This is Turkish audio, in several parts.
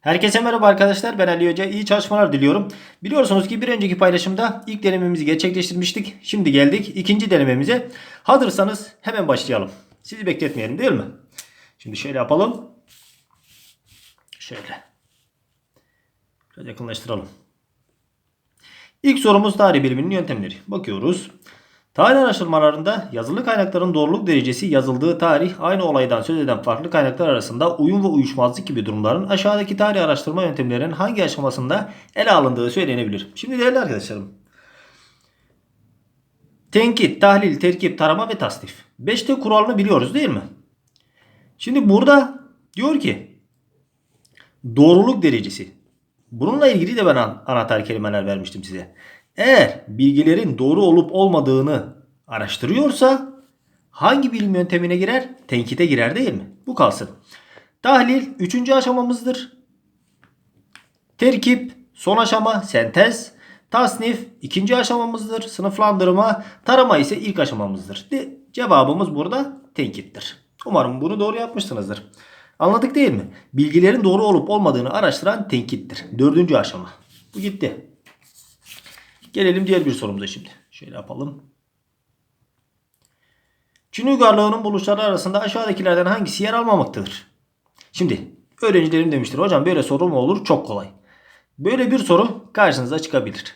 Herkese merhaba arkadaşlar. Ben Ali Hoca. İyi çalışmalar diliyorum. Biliyorsunuz ki bir önceki paylaşımda ilk denememizi gerçekleştirmiştik. Şimdi geldik ikinci denememize. Hazırsanız hemen başlayalım. Sizi bekletmeyelim değil mi? Şimdi şöyle yapalım. Şöyle. Biraz yakınlaştıralım. İlk sorumuz tarih biliminin yöntemleri. Bakıyoruz. Tarih araştırmalarında yazılı kaynakların doğruluk derecesi yazıldığı tarih aynı olaydan söz eden farklı kaynaklar arasında uyum ve uyuşmazlık gibi durumların aşağıdaki tarih araştırma yöntemlerinin hangi aşamasında ele alındığı söylenebilir. Şimdi değerli arkadaşlarım. Tenkit, tahlil, terkip, tarama ve tasnif. 5T kuralını biliyoruz değil mi? Şimdi burada diyor ki doğruluk derecesi. Bununla ilgili de ben an- anahtar kelimeler vermiştim size. Eğer bilgilerin doğru olup olmadığını araştırıyorsa hangi bilim yöntemine girer? Tenkite girer değil mi? Bu kalsın. Tahlil 3. aşamamızdır. Terkip son aşama sentez. Tasnif ikinci aşamamızdır. Sınıflandırma. Tarama ise ilk aşamamızdır. De, cevabımız burada tenkittir. Umarım bunu doğru yapmışsınızdır. Anladık değil mi? Bilgilerin doğru olup olmadığını araştıran tenkittir. Dördüncü aşama. Bu gitti. Gelelim diğer bir sorumuza şimdi. Şöyle yapalım. Çin uygarlığının buluşları arasında aşağıdakilerden hangisi yer almamaktadır? Şimdi öğrencilerim demiştir hocam böyle soru mu olur? Çok kolay. Böyle bir soru karşınıza çıkabilir.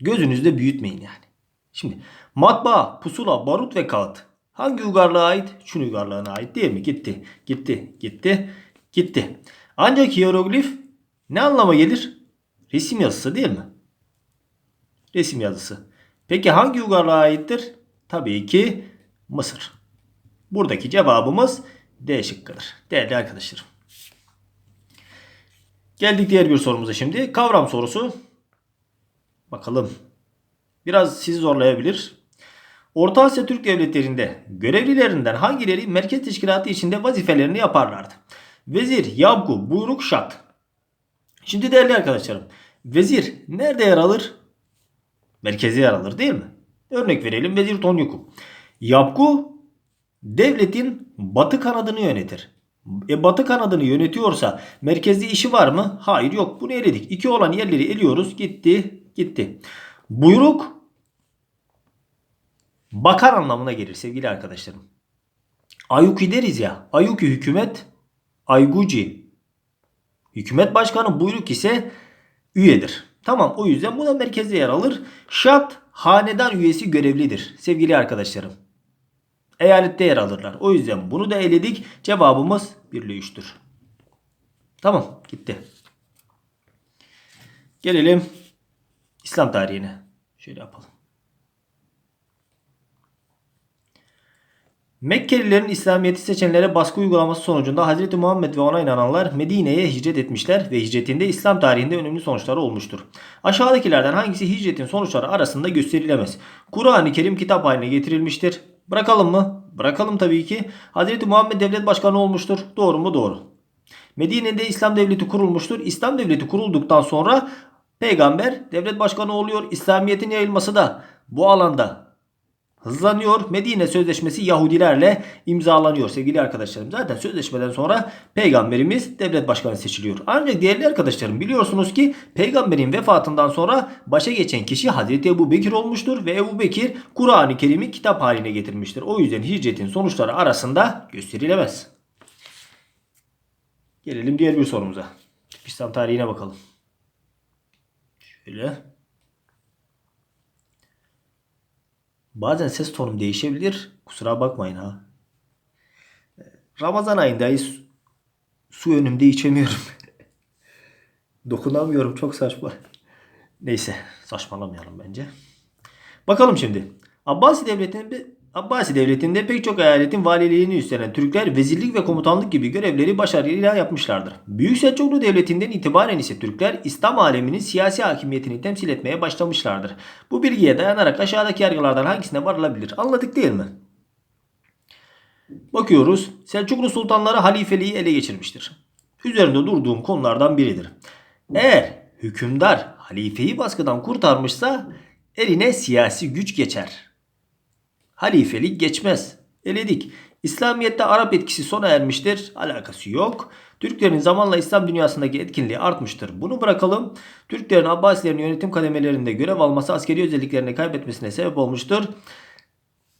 Gözünüzde büyütmeyin yani. Şimdi matbaa, pusula, barut ve kağıt hangi uygarlığa ait? Çin uygarlığına ait değil mi? Gitti, gitti, gitti, gitti. Ancak hieroglif ne anlama gelir? Resim yazısı değil mi? Resim yazısı. Peki hangi uygarlığa aittir? Tabii ki Mısır. Buradaki cevabımız D şıkkıdır. Değerli arkadaşlarım. Geldik diğer bir sorumuza şimdi. Kavram sorusu. Bakalım. Biraz sizi zorlayabilir. Orta Asya Türk devletlerinde görevlilerinden hangileri merkez teşkilatı içinde vazifelerini yaparlardı? Vezir, yabgu, buyruk, şat. Şimdi değerli arkadaşlarım. Vezir nerede yer alır? Merkezi yer alır değil mi? Örnek verelim Vezir Tonyuku. Yapgu devletin batı kanadını yönetir. E batı kanadını yönetiyorsa merkezde işi var mı? Hayır yok. Bunu eledik. İki olan yerleri eliyoruz. Gitti. Gitti. Buyruk bakar anlamına gelir sevgili arkadaşlarım. Ayuki deriz ya. Ayuki hükümet Ayguci. Hükümet başkanı buyruk ise üyedir. Tamam o yüzden bu da merkezde yer alır. Şat hanedan üyesi görevlidir sevgili arkadaşlarım. Eyalette yer alırlar. O yüzden bunu da eledik. Cevabımız 1 ile 3'tür. Tamam gitti. Gelelim İslam tarihine. Şöyle yapalım. Mekkelilerin İslamiyet'i seçenlere baskı uygulaması sonucunda Hz. Muhammed ve ona inananlar Medine'ye hicret etmişler ve hicretinde İslam tarihinde önemli sonuçları olmuştur. Aşağıdakilerden hangisi hicretin sonuçları arasında gösterilemez? Kur'an-ı Kerim kitap haline getirilmiştir. Bırakalım mı? Bırakalım tabii ki. Hz. Muhammed devlet başkanı olmuştur. Doğru mu? Doğru. Medine'de İslam devleti kurulmuştur. İslam devleti kurulduktan sonra peygamber devlet başkanı oluyor. İslamiyet'in yayılması da bu alanda hızlanıyor. Medine Sözleşmesi Yahudilerle imzalanıyor sevgili arkadaşlarım. Zaten sözleşmeden sonra peygamberimiz devlet başkanı seçiliyor. Ancak değerli arkadaşlarım biliyorsunuz ki peygamberin vefatından sonra başa geçen kişi Hazreti Ebu Bekir olmuştur ve Ebu Bekir Kur'an-ı Kerim'i kitap haline getirmiştir. O yüzden hicretin sonuçları arasında gösterilemez. Gelelim diğer bir sorumuza. İslam tarihine bakalım. Şöyle. Bazen ses tonum değişebilir. Kusura bakmayın ha. Ramazan ayındayız. Su önümde içemiyorum. Dokunamıyorum. Çok saçma. Neyse. Saçmalamayalım bence. Bakalım şimdi. Abbasi devletinde Abbasi devletinde pek çok eyaletin valiliğini üstlenen Türkler vezirlik ve komutanlık gibi görevleri başarıyla yapmışlardır. Büyük Selçuklu devletinden itibaren ise Türkler İslam aleminin siyasi hakimiyetini temsil etmeye başlamışlardır. Bu bilgiye dayanarak aşağıdaki yargılardan hangisine varılabilir? Anladık değil mi? Bakıyoruz. Selçuklu sultanları halifeliği ele geçirmiştir. Üzerinde durduğum konulardan biridir. Eğer hükümdar halifeyi baskıdan kurtarmışsa eline siyasi güç geçer. Halifelik geçmez. Eledik. İslamiyet'te Arap etkisi sona ermiştir. Alakası yok. Türklerin zamanla İslam dünyasındaki etkinliği artmıştır. Bunu bırakalım. Türklerin Abbasilerin yönetim kademelerinde görev alması askeri özelliklerini kaybetmesine sebep olmuştur.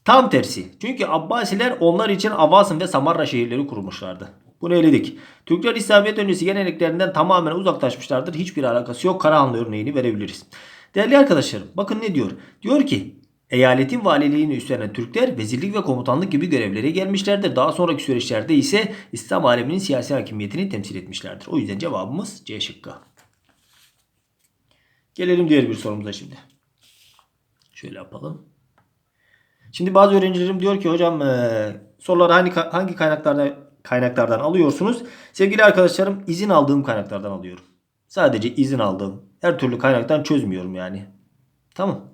Tam tersi. Çünkü Abbasiler onlar için Avasın ve Samarra şehirleri kurmuşlardı. Bunu eledik. Türkler İslamiyet öncesi geleneklerinden tamamen uzaklaşmışlardır. Hiçbir alakası yok. Karahanlı örneğini verebiliriz. Değerli arkadaşlarım bakın ne diyor. Diyor ki eyaletin valiliğini üstlenen Türkler vezirlik ve komutanlık gibi görevlere gelmişlerdir. Daha sonraki süreçlerde ise İslam aleminin siyasi hakimiyetini temsil etmişlerdir. O yüzden cevabımız C şıkkı. Gelelim diğer bir sorumuza şimdi. Şöyle yapalım. Şimdi bazı öğrencilerim diyor ki hocam e, soruları hangi hangi kaynaklardan kaynaklardan alıyorsunuz? Sevgili arkadaşlarım izin aldığım kaynaklardan alıyorum. Sadece izin aldığım. Her türlü kaynaktan çözmüyorum yani. Tamam.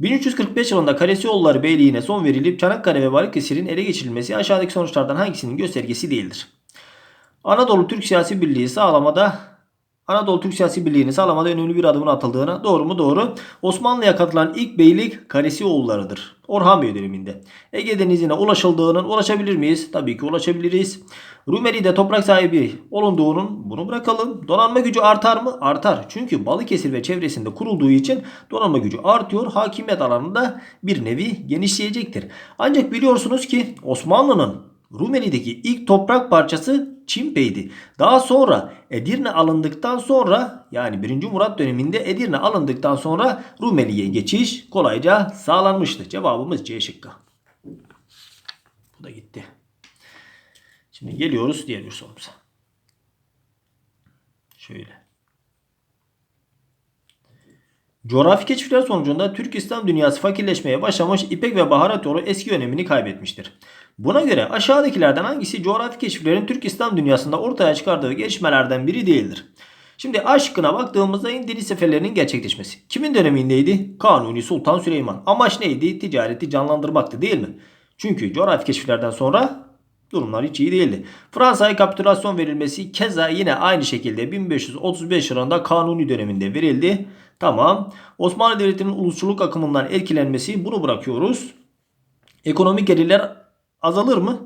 1345 yılında Kalesioğulları Beyliği'ne son verilip Çanakkale ve Balıkesir'in ele geçirilmesi aşağıdaki sonuçlardan hangisinin göstergesi değildir? Anadolu Türk Siyasi Birliği sağlamada Anadolu Türk Siyasi Birliği'ni sağlamada önemli bir adımın atıldığına doğru mu doğru. Osmanlı'ya katılan ilk beylik Kalesioğulları'dır. Orhan Bey döneminde. Ege Denizi'ne ulaşıldığının ulaşabilir miyiz? Tabii ki ulaşabiliriz. Rumeli'de toprak sahibi olunduğunun bunu bırakalım. Donanma gücü artar mı? Artar. Çünkü Balıkesir ve çevresinde kurulduğu için donanma gücü artıyor. Hakimiyet alanında bir nevi genişleyecektir. Ancak biliyorsunuz ki Osmanlı'nın Rumeli'deki ilk toprak parçası Çimpe'ydi. Daha sonra Edirne alındıktan sonra yani 1. Murat döneminde Edirne alındıktan sonra Rumeli'ye geçiş kolayca sağlanmıştı. Cevabımız C şıkkı. Bu da gitti. Şimdi geliyoruz diğer bir sorumuza. Şöyle. Coğrafi keşifler sonucunda Türk İslam dünyası fakirleşmeye başlamış İpek ve baharat yolu eski önemini kaybetmiştir. Buna göre aşağıdakilerden hangisi coğrafi keşiflerin Türk İslam dünyasında ortaya çıkardığı gelişmelerden biri değildir? Şimdi A şıkkına baktığımızda deniz seferlerinin gerçekleşmesi. Kimin dönemindeydi? Kanuni Sultan Süleyman. Amaç neydi? Ticareti canlandırmaktı değil mi? Çünkü coğrafi keşiflerden sonra durumlar hiç iyi değildi. Fransa'ya kapitülasyon verilmesi keza yine aynı şekilde 1535 yılında Kanuni döneminde verildi. Tamam. Osmanlı Devleti'nin ulusçuluk akımından etkilenmesi bunu bırakıyoruz. Ekonomik gelirler azalır mı?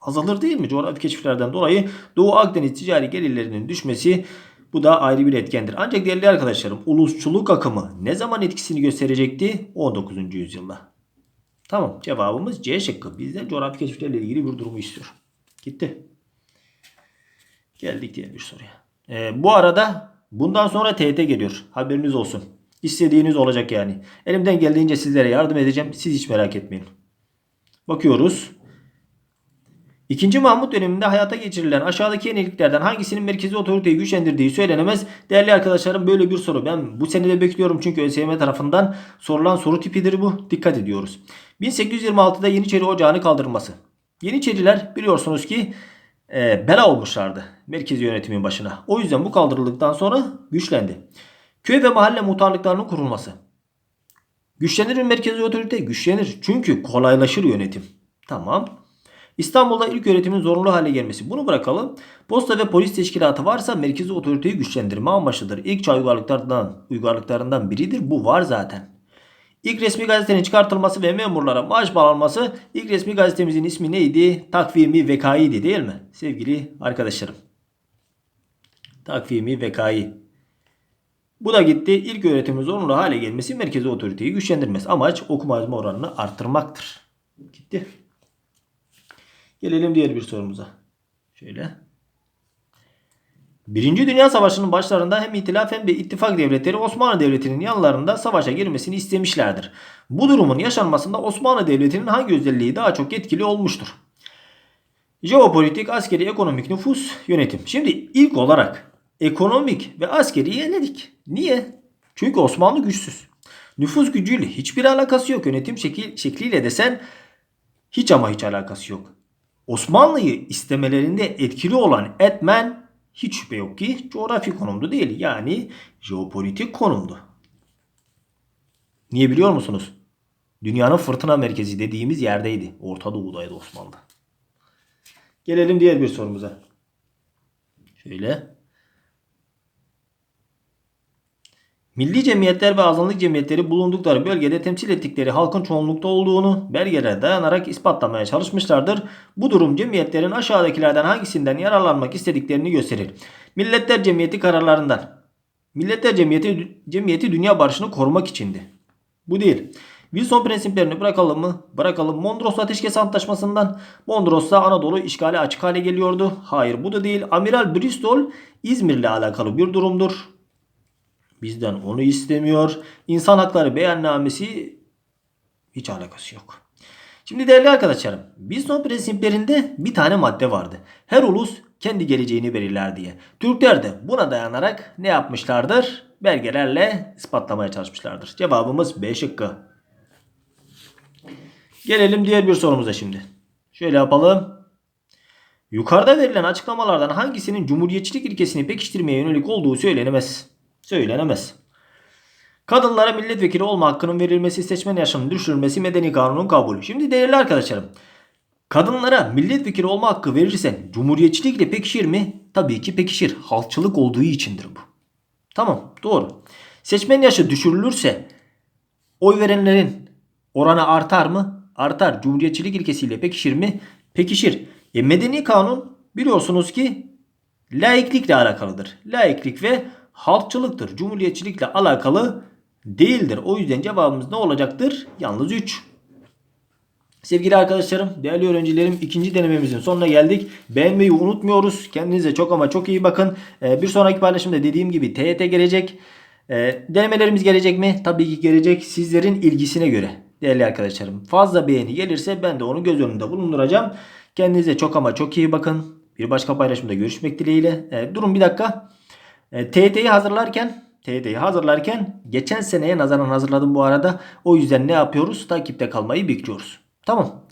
Azalır değil mi? Coğrafi keşiflerden dolayı Doğu Akdeniz ticari gelirlerinin düşmesi bu da ayrı bir etkendir. Ancak değerli arkadaşlarım ulusçuluk akımı ne zaman etkisini gösterecekti? 19. yüzyılda. Tamam cevabımız C şıkkı. Bizden coğrafi keşiflerle ilgili bir durumu istiyor. Gitti. Geldik diye bir soruya. Ee, bu arada bundan sonra TET geliyor. Haberiniz olsun. İstediğiniz olacak yani. Elimden geldiğince sizlere yardım edeceğim. Siz hiç merak etmeyin. Bakıyoruz. İkinci Mahmut döneminde hayata geçirilen aşağıdaki yeniliklerden hangisinin merkezi otoriteyi güçlendirdiği söylenemez. Değerli arkadaşlarım böyle bir soru. Ben bu senede bekliyorum çünkü ÖSYM tarafından sorulan soru tipidir bu. Dikkat ediyoruz. 1826'da Yeniçeri Ocağı'nı kaldırılması. Yeniçeriler biliyorsunuz ki e, bela olmuşlardı merkezi yönetimin başına. O yüzden bu kaldırıldıktan sonra güçlendi. Köy ve mahalle muhtarlıklarının kurulması. Güçlenir mi merkezi otorite? Güçlenir. Çünkü kolaylaşır yönetim. Tamam. İstanbul'da ilk yönetimin zorunlu hale gelmesi. Bunu bırakalım. Posta ve polis teşkilatı varsa merkezi otoriteyi güçlendirme amaçlıdır. İlk çağ uygarlıklarından, uygarlıklarından biridir. Bu var zaten. İlk resmi gazetenin çıkartılması ve memurlara maaş bağlanması ilk resmi gazetemizin ismi neydi? Takvimi Vekai'ydi değil mi? Sevgili arkadaşlarım. Takvimi Vekai. Bu da gitti. İlk öğretimin zorunlu hale gelmesi merkezi otoriteyi güçlendirmesi. Amaç okuma yazma oranını arttırmaktır. Gitti. Gelelim diğer bir sorumuza. Şöyle. Birinci Dünya Savaşı'nın başlarında hem İtilaf hem de ittifak devletleri Osmanlı Devleti'nin yanlarında savaşa girmesini istemişlerdir. Bu durumun yaşanmasında Osmanlı Devleti'nin hangi özelliği daha çok etkili olmuştur? Jeopolitik, askeri, ekonomik, nüfus, yönetim. Şimdi ilk olarak ekonomik ve askeri eledik. Niye? Çünkü Osmanlı güçsüz. Nüfus gücüyle hiçbir alakası yok. Yönetim şekil, şekliyle desen hiç ama hiç alakası yok. Osmanlı'yı istemelerinde etkili olan etmen hiç şüphe yok ki coğrafi konumdu değil. Yani jeopolitik konumdu. Niye biliyor musunuz? Dünyanın fırtına merkezi dediğimiz yerdeydi. Orta Doğu'daydı Osmanlı. Gelelim diğer bir sorumuza. Şöyle. Milli cemiyetler ve azınlık cemiyetleri bulundukları bölgede temsil ettikleri halkın çoğunlukta olduğunu belgelere dayanarak ispatlamaya çalışmışlardır. Bu durum cemiyetlerin aşağıdakilerden hangisinden yararlanmak istediklerini gösterir. Milletler Cemiyeti kararlarından. Milletler Cemiyeti, Cemiyeti dünya barışını korumak içindi. Bu değil. Wilson prensiplerini bırakalım mı? Bırakalım. Mondros Ateşkes Antlaşması'ndan Mondros'ta Anadolu işgale açık hale geliyordu. Hayır bu da değil. Amiral Bristol İzmir'le alakalı bir durumdur. Bizden onu istemiyor. İnsan hakları beyannamesi hiç alakası yok. Şimdi değerli arkadaşlarım, Wilson prensiplerinde bir tane madde vardı. Her ulus kendi geleceğini belirler diye. Türkler de buna dayanarak ne yapmışlardır? Belgelerle ispatlamaya çalışmışlardır. Cevabımız B şıkkı. Gelelim diğer bir sorumuza şimdi. Şöyle yapalım. Yukarıda verilen açıklamalardan hangisinin cumhuriyetçilik ilkesini pekiştirmeye yönelik olduğu söylenemez. Söylenemez. Kadınlara milletvekili olma hakkının verilmesi, seçmen yaşının düşürülmesi medeni kanunun kabulü. Şimdi değerli arkadaşlarım, kadınlara milletvekili olma hakkı verirsen cumhuriyetçilikle pekişir mi? Tabii ki pekişir. Halkçılık olduğu içindir bu. Tamam, doğru. Seçmen yaşı düşürülürse oy verenlerin oranı artar mı? Artar. Cumhuriyetçilik ilkesiyle pekişir mi? Pekişir. E medeni kanun biliyorsunuz ki laiklikle alakalıdır. Laiklik ve halkçılıktır. Cumhuriyetçilikle alakalı değildir. O yüzden cevabımız ne olacaktır? Yalnız 3. Sevgili arkadaşlarım, değerli öğrencilerim ikinci denememizin sonuna geldik. Beğenmeyi unutmuyoruz. Kendinize çok ama çok iyi bakın. Ee, bir sonraki paylaşımda dediğim gibi TYT gelecek. Ee, denemelerimiz gelecek mi? Tabii ki gelecek. Sizlerin ilgisine göre değerli arkadaşlarım. Fazla beğeni gelirse ben de onu göz önünde bulunduracağım. Kendinize çok ama çok iyi bakın. Bir başka paylaşımda görüşmek dileğiyle. Ee, durun bir dakika. E, hazırlarken TYT'yi hazırlarken geçen seneye nazaran hazırladım bu arada. O yüzden ne yapıyoruz? Takipte kalmayı bekliyoruz. Tamam.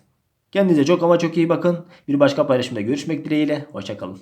Kendinize çok ama çok iyi bakın. Bir başka paylaşımda görüşmek dileğiyle. Hoşçakalın.